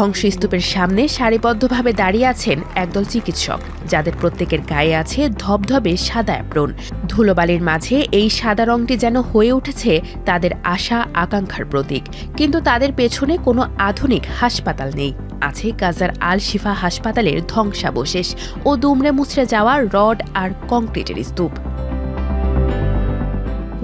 ধ্বংসস্তূপের সামনে সারিবদ্ধভাবে দাঁড়িয়ে আছেন একদল চিকিৎসক, যাদের প্রত্যেকের গায়ে আছে ধবধবে সাদা অ্যাপ্রন। ধুলোবালির মাঝে এই সাদা রংটি যেন হয়ে উঠেছে তাদের আশা, আকাঙ্ক্ষার প্রতীক। কিন্তু তাদের পেছনে কোনো আধুনিক হাসপাতাল নেই। আছে গাজার আল শিফা হাসপাতালের ধ্বংসাবশেষ ও দুমড়ে মুচড়ে যাওয়া রড আর কংক্রিটের স্তূপ।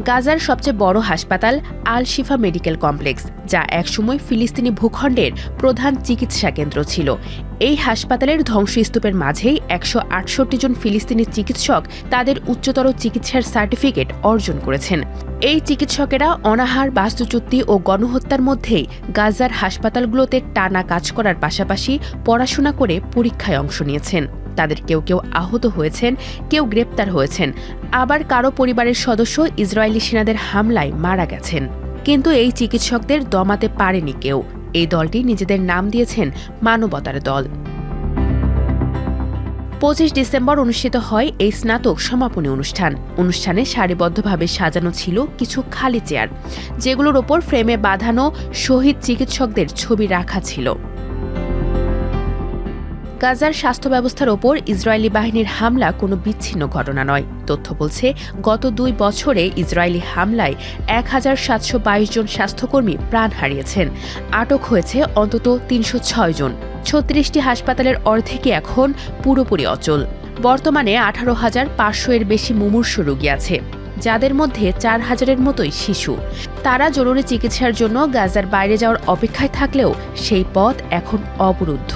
গাজার সবচেয়ে বড় হাসপাতাল আল শিফা মেডিকেল কমপ্লেক্স, যা একসময় ফিলিস্তিনি ভূখণ্ডের প্রধান চিকিৎসা কেন্দ্র ছিল। এই হাসপাতালের ধ্বংসস্তূপের মাঝেই একশো আটষট্টি জন ফিলিস্তিনি চিকিৎসক তাদের উচ্চতর চিকিৎসার সার্টিফিকেট অর্জন করেছেন। এই চিকিৎসকেরা অনাহার, বাস্তুচ্যুতি ও গণহত্যার মধ্যেই গাজার হাসপাতালগুলোতে টানা কাজ করার পাশাপাশি পড়াশোনা করে পরীক্ষায় অংশ নিয়েছেন। তাদের কেউ কেউ আহত হয়েছেন, কেউ গ্রেপ্তার হয়েছেন। আবার কারও পরিবারের সদস্য ইসরায়েলি সেনাদের হামলায় মারা গেছেন। কিন্তু এই চিকিৎসকদের দমাতে পারেনি কেউ। এই দলটি নিজেদের নাম দিয়েছেন মানবতার দল। পঁচিশ ডিসেম্বর অনুষ্ঠিত হয় এই স্নাতক সমাপনী অনুষ্ঠান। অনুষ্ঠানে সারিবদ্ধভাবে সাজানো ছিল কিছু খালি চেয়ার, যেগুলোর ওপর ফ্রেমে বাঁধানো শহীদ চিকিৎসকদের ছবি রাখা ছিল। গাজার স্বাস্থ্য ব্যবস্থার ওপর ইসরায়েলি বাহিনীর হামলা কোনো বিচ্ছিন্ন ঘটনা নয়। তথ্য বলছে, গত দুই বছরে ইসরায়েলি হামলায় এক হাজার সাতশো বাইশ জন স্বাস্থ্যকর্মী প্রাণ হারিয়েছেন। আটক হয়েছে অন্তত তিনশো ছয় জন। ছত্রিশটি হাসপাতালের অর্ধেকই এখন পুরোপুরি অচল। বর্তমানে আঠারো হাজার পাঁচশো এর বেশি মুমূর্ষ রোগী আছে, যাদের মধ্যে চার হাজারের মতোই শিশু। তারা জরুরি চিকিৎসার জন্য গাজার বাইরে যাওয়ার অপেক্ষায় থাকলেও সেই পথ এখন অবরুদ্ধ।